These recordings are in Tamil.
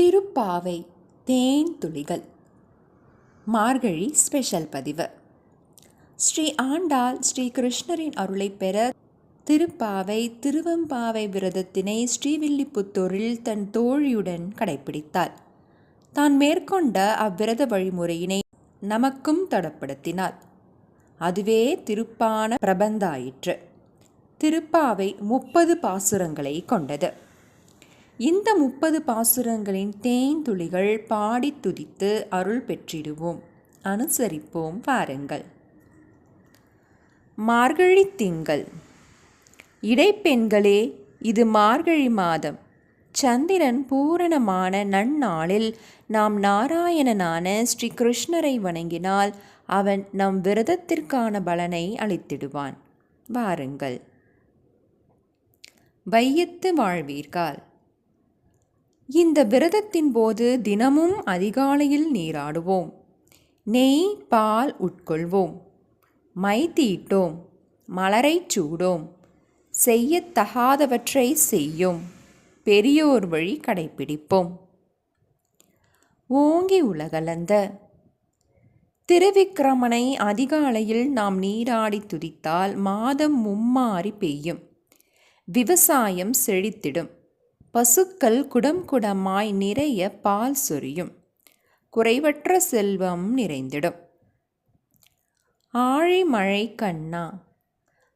திருப்பாவை தேன் துளிகள். மார்கழி ஸ்பெஷல் பதிவு. ஸ்ரீ ஆண்டாள் ஸ்ரீ கிருஷ்ணரின் அருளை பெற திருப்பாவை திருவம்பாவை விரதத்தினை ஸ்ரீவில்லிபுத்தூரில் தன் தோழியுடன் கடைபிடித்தாள். தான் மேற்கொண்ட அவ்விரத வழிமுறையினை நமக்கும் தடப்படுத்தினாள். அதுவே திருப்பான பிரபந்தாயிற்று. திருப்பாவை முப்பது பாசுரங்களை கொண்டது. இந்த முப்பது பாசுரங்களின் தேன்துளிகள் பாடி துதித்து அருள் பெற்றிடுவோம். அனுசரிப்போம் வாருங்கள். மார்கழி திங்கள். இடைப்பெண்களே இது மார்கழி மாதம். சந்திரன் பூரணமான நன்னாளில் நாம் நாராயணனான ஸ்ரீ கிருஷ்ணரை வணங்கினால் அவன் நம் விரதத்திற்கான பலனை அளித்திடுவான். வாருங்கள். வையத்து வாழ்வீர்கள் இந்த விரதத்தின் போது தினமும் அதிகாலையில் நீராடுவோம். நெய் பால் உட்கொள்வோம். மை தீட்டோம் மலரைச் சூடோம். செய்யத்தகாதவற்றை செய்யும். பெரியோர் வழி கடைப்பிடிப்போம் ஓங்கி உலகளந்த திருவிக்கிரமனை அதிகாலையில் நாம் நீராடி துதித்தால் மாதம் மும்மாறி பெய்யும். விவசாயம் செழித்திடும். பசுக்கள் குடம் குடமாய் நிறைய பால் சொரியும். குறைவற்ற செல்வம் நிறைந்திடும். ஆழி மழை கண்ணா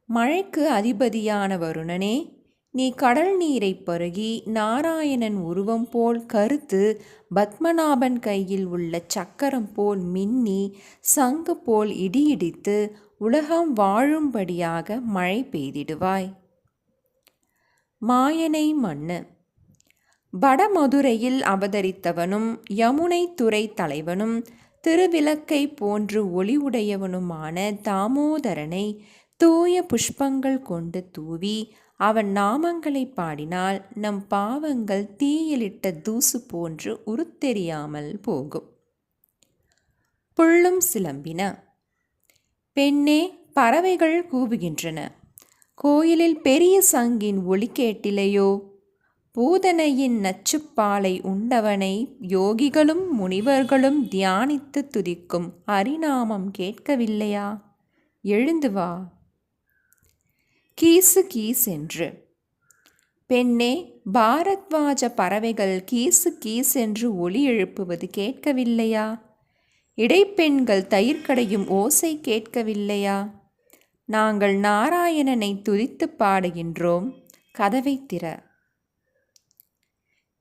மழைக்கு அதிபதியான வருணனே நீ கடல் நீரை பருகி நாராயணன் உருவம் போல் கருத்து பத்மநாபன் கையில் உள்ள சக்கரம் போல் மின்னி சங்கு போல் இடியிடித்து உலகம் வாழும்படியாக மழை பெய்திடுவாய். மாயனை மண்ணு வடமதுரையில் அவதரித்தவனும் யமுனை துறை தலைவனும் திருவிளக்கை போன்று ஒளி உடையவனுமான தாமோதரனை தூய புஷ்பங்கள் கொண்டு தூவி அவன் நாமங்களை பாடினால் நம் பாவங்கள் தீயிலிட்ட தூசு போன்று உருத்தெரியாமல் போகும். புள்ளும் சிலம்பின. பெண்ணே பறவைகள் கூவுகின்றன. கோயிலில் பெரிய சங்கின் ஒளி கேட்டிலையோ பூதனையின் நச்சுப்பாலை உண்டவனை யோகிகளும் முனிவர்களும் தியானித்து துதிக்கும் அரிநாமம் கேட்கவில்லையா? எழுந்து வா. கீசு கீஸ் என்று. பெண்ணே பாரத்வாஜ பறவைகள் கீசு கீஸ் என்று ஒளி எழுப்புவது கேட்கவில்லையா? இடைப்பெண்கள் தயிர் கடையும் ஓசை கேட்கவில்லையா? நாங்கள் நாராயணனை துதித்து பாடுகின்றோம். கதவை திற.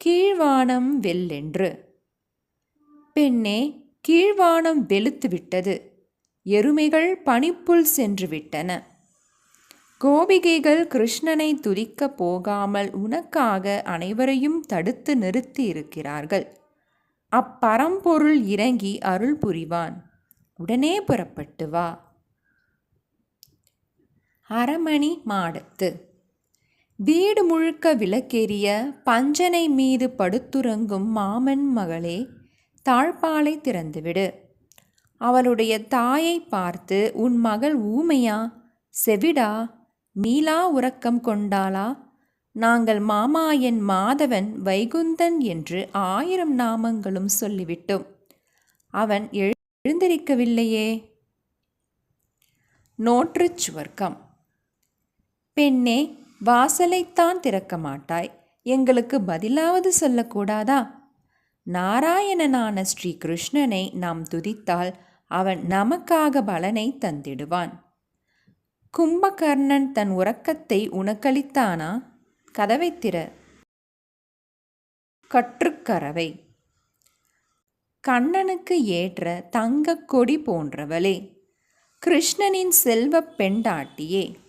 கீழ்வானம் வெல்லென்று. பெண்ணே கீழ்வானம் வெளுத்துவிட்டது. எருமைகள் பனிப்புல் சென்று விட்டன கோபிகைகள் கிருஷ்ணனை துதிக்க போகாமல் உனக்காக அனைவரையும் தடுத்து நிறுத்தி இருக்கிறார்கள் அப்பரம்பொருள் இறங்கி அருள் புரிவான். உடனே புறப்பட்டு வா. அரமணி மாடத்து. வீடு முழுக்க விளக்கேறிய பஞ்சனை மீது படுத்துறங்கும் மாமன் மகளே தாழ்பாலை திறந்துவிடு. அவளுடைய தாயை பார்த்து உன் மகள் ஊமையா? செவிடா? மீளா உறக்கம் கொண்டாளா? நாங்கள் மாமாயன் மாதவன் வைகுந்தன் என்று ஆயிரம் நாமங்களும் சொல்லிவிட்டோம். அவன் எழுந்திருக்கவில்லையே. நோற்றுச் சுவர்க்கம். பெண்ணே வாசலைத்தான் திறக்க மாட்டாய் எங்களுக்கு பதிலாவது சொல்லக்கூடாதா? நாராயணனான ஸ்ரீ கிருஷ்ணனை நாம் துதித்தால் அவன் நமக்காக பலனை தந்திடுவான். கும்பகர்ணன் தன் உறக்கத்தை உனக்களித்தானா? கதவை திற. கற்றுக்கரவை. கண்ணனுக்கு ஏற்ற தங்கக் கொடி போன்றவளே. கிருஷ்ணனின் செல்வப் பெண்டாட்டியே.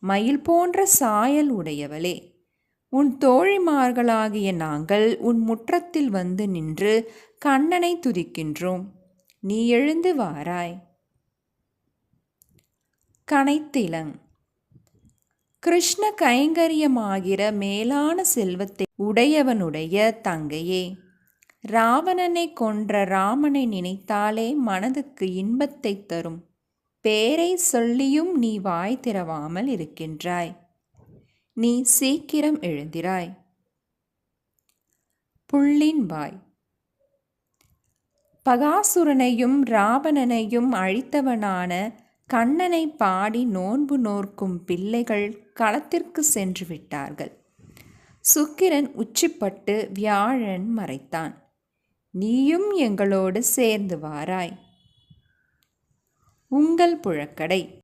மயில் போன்ற சாயல் உடையவளே. உன் தோழிமார்களாகிய நாங்கள் உன் முற்றத்தில் வந்து நின்று கண்ணனை துதிக்கின்றோம். நீ எழுந்து வாராய். கனைத்திலங் கிருஷ்ண கைங்கரியமாகிற மேலான செல்வத்தை உடையவனுடைய தங்கையே. ராவணனை கொன்ற ராமனை நினைத்தாலே மனதுக்கு இன்பத்தை தரும். பேரை சொல்லியும் நீ வாய் திறவாமல் இருக்கின்றாய். நீ சீக்கிரம் எழுந்திராய். புள்ளின் வாய். பகாசுரனையும் ராவணனையும் அழித்தவனான கண்ணனை பாடி நோன்பு நோர்க்கும் பிள்ளைகள் களத்திற்கு சென்று விட்டார்கள். சுக்கிரன் உச்சிப்பட்டு வியாழன் மறைத்தான். நீயும் எங்களோடு சேர்ந்து வாராய். உங்கள் புழக்கடை.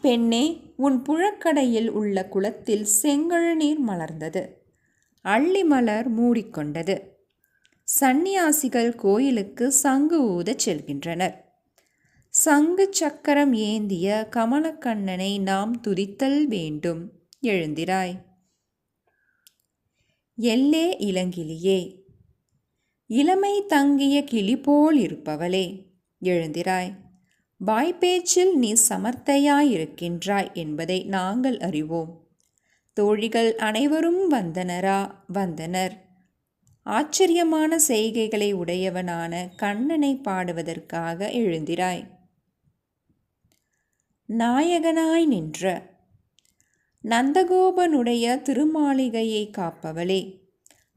பெண்ணே உன் புழக்கடையில் உள்ள குளத்தில் செங்கழுநீர் மலர்ந்தது. அள்ளி மலர் மூடிக்கொண்டது சந்நியாசிகள் கோயிலுக்கு சங்கு ஊதச் செல்கின்றனர். சங்கு சக்கரம் ஏந்திய கமலக்கண்ணனை நாம் துதித்தல் வேண்டும் எழுந்திராய். எல்லே இளங்கிளியே இளமை தங்கிய கிளி போல் இருப்பவளே எழுந்திராய். வாய்ப்பேச்சில் நீ சமர்த்தையாயிருக்கின்றாய் என்பதை நாங்கள் அறிவோம். தோழிகள் அனைவரும் வந்தனரா? வந்தனர். ஆச்சரியமான செய்கைகளை உடையவனான கண்ணனை பாடுவதற்காக எழுந்திராய். நாயகனாய் நின்ற. நந்தகோபனுடைய திருமாளிகையை காப்பவளே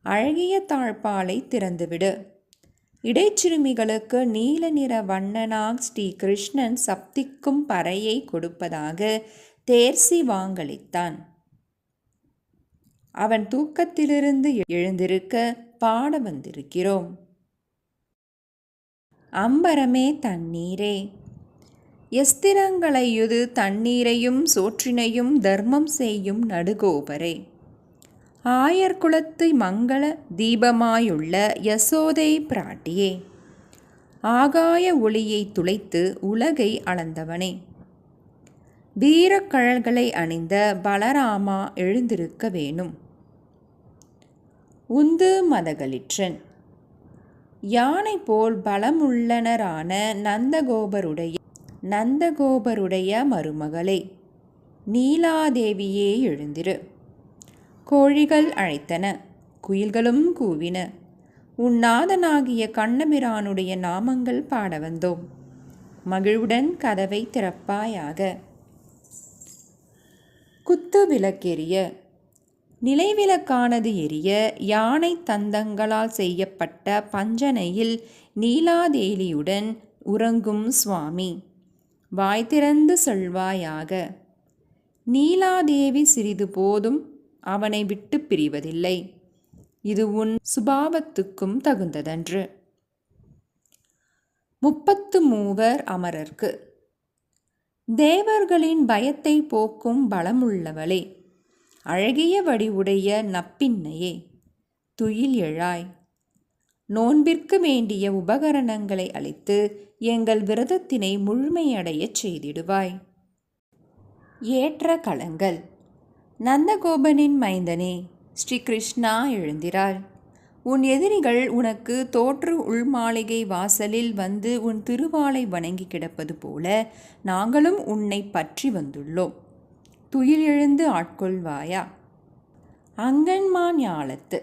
அழகிய தாழ்பாலை திறந்துவிடு. இடைச்சிறுமிகளுக்கு நீல நிற வண்ணனாக் ஸ்ரீ கிருஷ்ணன் சப்திக்கும் பறையை கொடுப்பதாக தேர்சி வாங்களித்தான் அவன் தூக்கத்திலிருந்து எழுந்திருக்க பாட வந்திருக்கிறோம். அம்பரமே தண்ணீரே. எஸ்திரங்களையுது தண்ணீரையும் சோற்றினையும் தர்மம் செய்யும் நடுகோபரே. ஆயர்குலத்து மங்கள தீபமாயுள்ள யசோதை பிராட்டியே ஆகாய ஒளியை துளைத்து உலகை அளந்தவனே. வீரக்கழல்களை அணிந்த பலராமா எழுந்திருக்க வேணும். உந்து மதகளிற்றன். யானை போல் பலமுள்ளனரான நந்தகோபருடைய நந்தகோபருடைய மருமகளே நீலாதேவியே எழுந்திரு. கோழிகள் அழைத்தன. குயில்களும் கூவின. உன்னாதனாகிய கண்ணபிரானுடைய நாமங்கள் பாட வந்தோம். மகிழ்வுடன் கதவை திறப்பாயாக. குத்து விளக்கெரிய நிலைவிலக்கானது எரிய. யானை தந்தங்களால் செய்யப்பட்ட பஞ்சனையில் நீலாதேலியுடன் உறங்கும் சுவாமி. வாய் திறந்து சொல்வாயாக. நீலாதேவி சிறிது போதும் அவனை விட்டு பிரிவதில்லை. இது உன் சுபாவத்துக்கும் தகுந்ததன்று. முப்பத்து மூவர் அமரர்க்கு. தேவர்களின் பயத்தை போக்கும் பலமுள்ளவளே அழகிய வடிவுடைய நப்பின்னையே துயில் எழாய். நோன்பிற்கு வேண்டிய உபகரணங்களை அளித்து எங்கள் விரதத்தினை முழுமையடையச் செய்திடுவாய். ஏற்ற களங்கள். நந்தகோபனின் மைந்தனே ஸ்ரீ கிருஷ்ணா எழுந்திரார். உன் எதிரிகள் உனக்கு தோற்று உள்மாளிகை வாசலில் வந்து உன் திருவாளை வணங்கி கிடப்பது போல நாங்களும் உன்னை பற்றி வந்துள்ளோம். துயில் எழுந்து ஆட்கொள்வாயா? அங்கன்மான் ஞாலத்து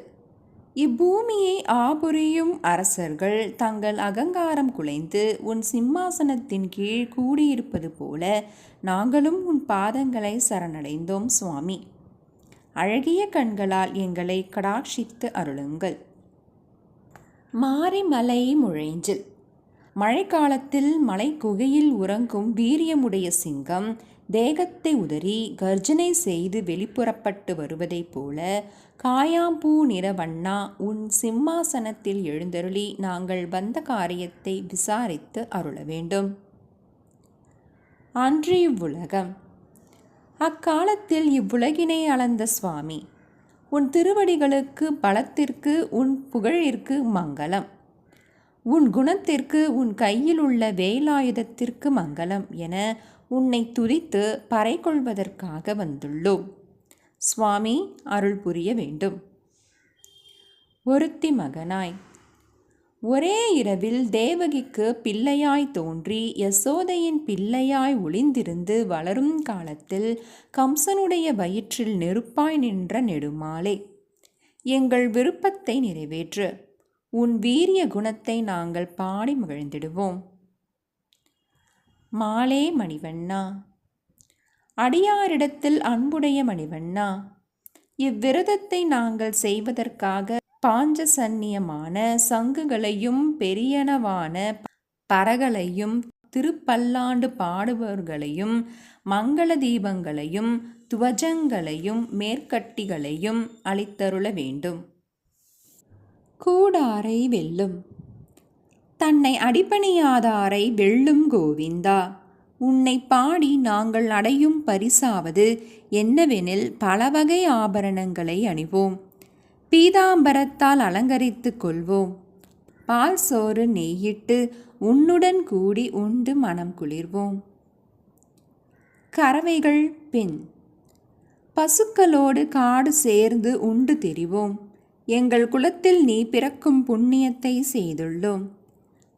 இப்பூமியை ஆபுரியும் அரசர்கள் தங்கள் அகங்காரம் குலைந்து உன் சிம்மாசனத்தின் கீழ் கூடியிருப்பது போல நாங்களும் உன் பாதங்களை சரணடைந்தோம் சுவாமி. அழகிய கண்களால் எங்களை கடாட்சித்து அருளுங்கள். மாரிமலை முழைஞ்சில். மழைக்காலத்தில் மலை குகையில் உறங்கும் வீரியமுடைய சிங்கம் தேகத்தை உதறி கர்ஜனை செய்து வெளிப்புறப்பட்டு வருவதைப் போல காயாம்பூ நிறவண்ணா உன் சிம்மாசனத்தில் எழுந்தருளி நாங்கள் வந்த காரியத்தை விசாரித்து அருள வேண்டும். அன்று இவ்வுலகம். அக்காலத்தில் இவ்வுலகினை அளந்த சுவாமி. உன் திருவடிகளுக்கு பலத்திற்கு உன் புகழிற்கு மங்களம். உன் குணத்திற்கு உன் கையில் உள்ள வேலாயுதத்திற்கு மங்களம் என உன்னை துதித்து பறை கொள்வதற்காக வந்துள்ளோம் சுவாமி அருள் புரிய வேண்டும். ஒருத்தி மகனாய் ஒரே இரவில் தேவகிக்கு பிள்ளையாய் தோன்றி யசோதையின் பிள்ளையாய் ஒளிந்திருந்து வளரும் காலத்தில் கம்சனுடைய வயிற்றில் நெருப்பாய் நின்ற நெடுமாலே எங்கள் விருப்பத்தை நிறைவேற்று. உன் வீரிய குணத்தை நாங்கள் பாடி மகிழ்ந்திடுவோம். மாலே மணிவண்ணா. அடியாரிடத்தில் அன்புடைய மணிவண்ணா. இவ்விரதத்தை நாங்கள் செய்வதற்காக பாஞ்சசன்னியமான சங்குகளையும் பெரியனவான பறகளையும் திருப்பல்லாண்டு பாடுபவர்களையும் மங்கள தீபங்களையும் துவஜங்களையும் மேற்கட்டிகளையும் அளித்தருள வேண்டும். கூடாரை வெல்லும். தன்னை அடிப்பணியாதாரை வெல்லும் கோவிந்தா உன்னை பாடி நாங்கள் அடையும் பரிசாவது என்னவெனில் பலவகை ஆபரணங்களை அணிவோம். பீதாம்பரத்தால் அலங்கரித்து கொள்வோம். பால் சோறு நெய்யிட்டு உன்னுடன் கூடி உண்டு மனம் குளிர்வோம். கறவைகள் பின் பசுக்களோடு காடு சேர்ந்து உண்டு தெரிவோம். எங்கள் குலத்தில் நீ பிறக்கும் புண்ணியத்தை செய்துள்ளோம்.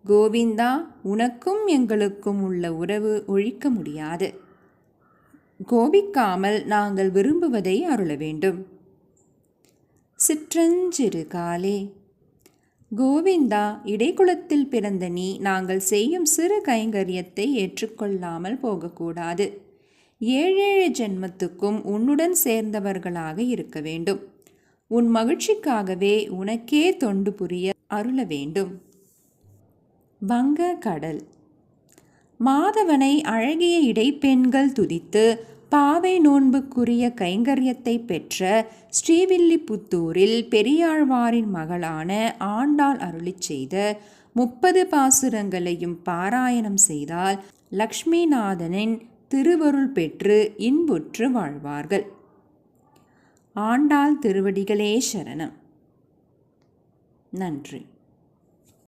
கோவிந்தா உனக்கும் எங்களுக்கும் உள்ள உறவு ஒழிக்க முடியாது. கோபிக்காமல் நாங்கள் விரும்புவதை அருள வேண்டும். சிற்றஞ்சிறு காலே கோவிந்தா இடைக்குளத்தில் பிறந்த நீ நாங்கள் செய்யும் சிறு கைங்கரியத்தை ஏற்றுக்கொள்ளாமல் போகக்கூடாது. ஏழேழு ஜென்மத்துக்கும் உன்னுடன் சேர்ந்தவர்களாக இருக்க வேண்டும். உன் மகிழ்ச்சிக்காகவே உனக்கே தொண்டு புரிய அருள வேண்டும். வங்க கடல். மாதவனை அழகிய இடைப்பெண்கள் துதித்து பாவை நோன்புக்குரிய கைங்கரியத்தை பெற்ற ஸ்ரீவில்லிபுத்தூரில் பெரியாழ்வாரின் மகளான ஆண்டாள் அருளி செய்த முப்பது பாசுரங்களையும் பாராயணம் செய்தால் லக்ஷ்மிநாதனின் திருவருள் பெற்று இன்புற்று வாழ்வார்கள். ஆண்டாள் திருவடிகளே சரணம். நன்றி.